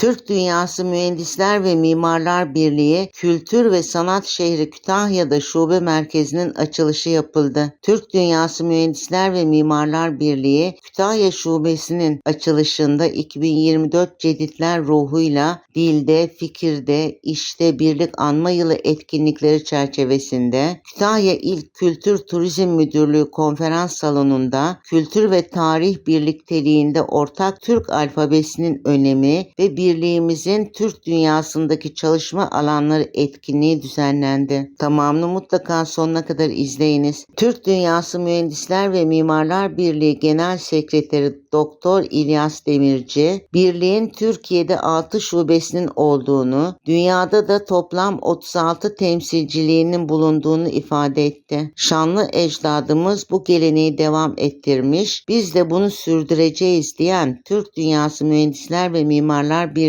Türk Dünyası Mühendisler ve Mimarlar Birliği Kültür ve Sanat Şehri Kütahya'da şube merkezinin açılışı yapıldı. Türk Dünyası Mühendisler ve Mimarlar Birliği Kütahya Şubesi'nin açılışında 2024 Ceditler ruhuyla dilde, fikirde, işte birlik anma yılı etkinlikleri çerçevesinde Kütahya İl Kültür Turizm Müdürlüğü konferans salonunda kültür ve tarih birlikteliğinde ortak Türk alfabesinin önemi ve birliğimizin Türk dünyasındaki çalışma alanları etkinliği düzenlendi. Tamamını mutlaka sonuna kadar izleyiniz. Türk Dünyası Mühendisler ve Mimarlar Birliği Genel Sekreteri Doktor İlyas Demirci, birliğin Türkiye'de 6 şubesinin olduğunu, dünyada da toplam 36 temsilciliğinin bulunduğunu ifade etti. Şanlı ecdadımız bu geleneği devam ettirmiş, biz de bunu sürdüreceğiz diyen Türk Dünyası Mühendisler ve Mimarlar Birliği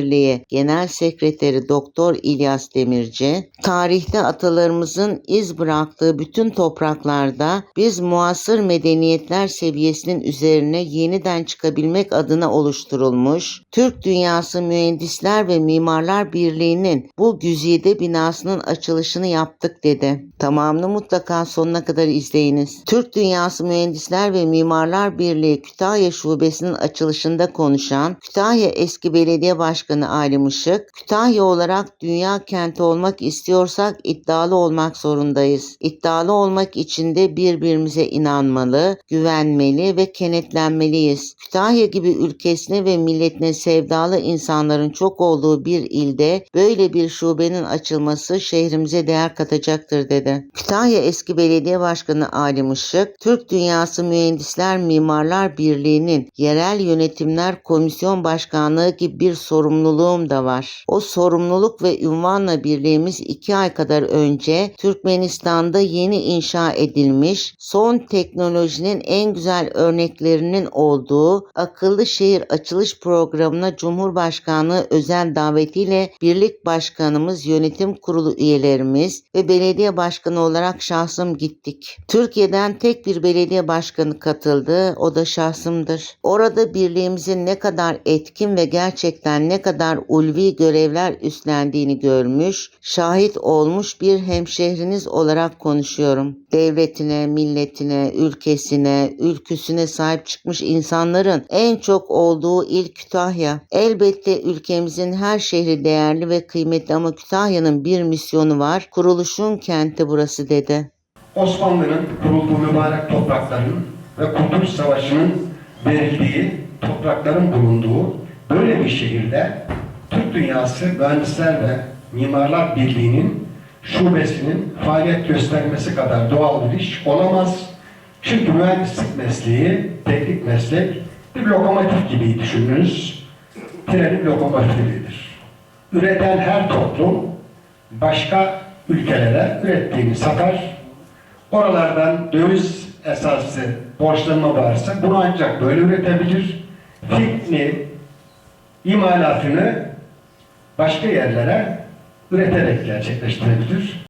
Genel Sekreteri Doktor İlyas Demirci, tarihte atalarımızın iz bıraktığı bütün topraklarda biz muasır medeniyetler seviyesinin üzerine yeniden çıkabilmek adına oluşturulmuş, Türk Dünyası Mühendisler ve Mimarlar Birliği'nin bu güzide binasının açılışını yaptık dedi. Tamamını mutlaka sonuna kadar izleyiniz. Türk Dünyası Mühendisler ve Mimarlar Birliği Kütahya Şubesi'nin açılışında konuşan Kütahya Eski Belediye Başkanı Ali Işık, Kütahya olarak dünya kenti olmak istiyorsak iddialı olmak zorundayız. İddialı olmak için de birbirimize inanmalı, güvenmeli ve kenetlenmeliyiz. Kütahya gibi ülkesine ve milletine sevdalı insanların çok olduğu bir ilde böyle bir şubenin açılması şehrimize değer katacaktır dedi. Kütahya Eski Belediye Başkanı Ali Işık, Türk Dünyası Mühendisler Mimarlar Birliği'nin yerel yönetimler komisyon başkanlığı gibi bir sorumluluğum da var. O sorumluluk ve ünvanla birliğimiz iki ay kadar önce Türkmenistan'da yeni inşa edilmiş son teknolojinin en güzel örneklerinin olduğu akıllı şehir açılış programına Cumhurbaşkanlığı özel davetiyle birlik başkanımız, yönetim kurulu üyelerimiz ve belediye başkanı olarak şahsım gittik. Türkiye'den tek bir belediye başkanı katıldı. O da şahsımdır. Orada birliğimizin ne kadar etkin ve gerçekten ne kadar ulvi görevler üstlendiğini görmüş, şahit olmuş bir hemşehriniz olarak konuşuyorum. Devletine, milletine, ülkesine, ülküsüne sahip çıkmış insanların en çok olduğu il Kütahya. Elbette ülkemizin her şehri değerli ve kıymetli ama Kütahya'nın bir misyonu var. Kuruluşun kenti burası dedi. Osmanlı'nın kurulduğu mübarek toprakların ve Kurtuluş Savaşı'nın verildiği toprakların bulunduğu böyle bir şehirde Türk Dünyası Mühendisler ve Mimarlar Birliği'nin şubesinin faaliyet göstermesi kadar doğal bir iş olamaz. Çünkü mühendislik mesleği, teknik meslek bir lokomotif gibi düşününüz. Trenin lokomotifidir. Üreten her toplum başka ülkelere ürettiğini satar. Oralardan döviz esaslı borçlanma varsa bunu ancak böyle üretebilir. Fikri, imalatını başka yerlere üreterek gerçekleştirebilir.